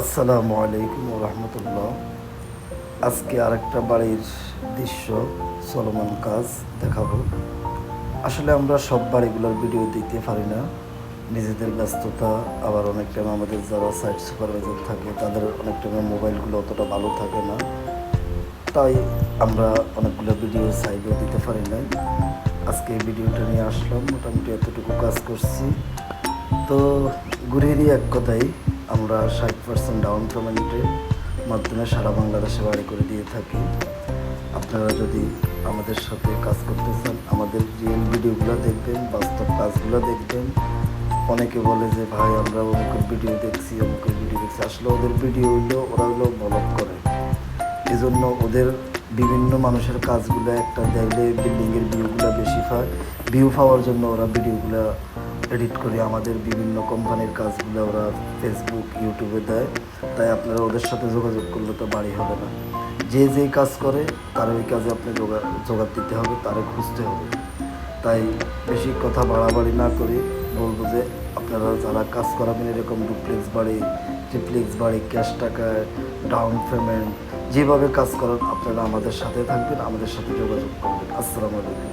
আসসালামু আলাইকুম রহমতুল্লাহ। আজকে আরেকটা বাড়ির দৃশ্য চলমান কাজ দেখাবো। আসলে আমরা সব বাড়িগুলোর ভিডিও দিতে পারি না। নিজেদের ব্যস্ততা, আবার অনেক টাইম আমাদের যারা সাইট সুপারভাইজার থাকে, তাদের অনেক টাইমে মোবাইলগুলো অতটা ভালো থাকে না। তাই আমরা অনেকগুলো ভিডিও সাইডও দিতে পারি না আজকে এই ভিডিওটা নিয়ে আসলাম। মোটামুটি এতটুকু কাজ করছি। তো ঘুরেরই এক কথাই আমরা ষাট পার্সেন্ট ডাউন পেমেন্টের মাধ্যমে সারা বাংলাদেশে বাড়ি করে দিয়ে থাকি। আপনারা যদি আমাদের সাথে কাজ করতে চান আমাদের রিয়েল ভিডিওগুলো দেখবেন, বাস্তব কাজগুলো দেখবেন। অনেকে বলে যে, ভাই, আমরা অমুকের ভিডিও দেখছি, অমুকের ভিডিও দেখছি। আসলে ওদের ভিডিও হইলেও ওরা হলো ব্লগ করে। এজন্য ওদের বিভিন্ন মানুষের কাজগুলো একটা দেখলে বিল্ডিংয়ের ভিউগুলো বেশি পায়। ভিউ পাওয়ার জন্য ওরা ভিডিওগুলো এডিট করে আমাদের বিভিন্ন কোম্পানির কাজগুলো ওরা ফেসবুক ইউটিউবে দেয়। তাই আপনারা ওদের সাথে যোগাযোগ করলে তো বাড়ি হবে না। যে যেই কাজ করে, তার ওই কাজে আপনি যোগা দিতে হবে, তারে খুঁজতে হবে। তাই বেশি কথা বাড়াবাড়ি না করে বলব যে, আপনারা যারা কাজ করাবেন এরকম ডুপ্লেক্স বাড়ি ট্রিপ্লেক্স বাড়ি ক্যাশ টাকায় ডাউন পেমেন্ট যেভাবে কাজ করেন, আপনারা আমাদের সাথে থাকবেন, আমাদের সাথে যোগাযোগ করবেন। আসসালামু আলাইকুম।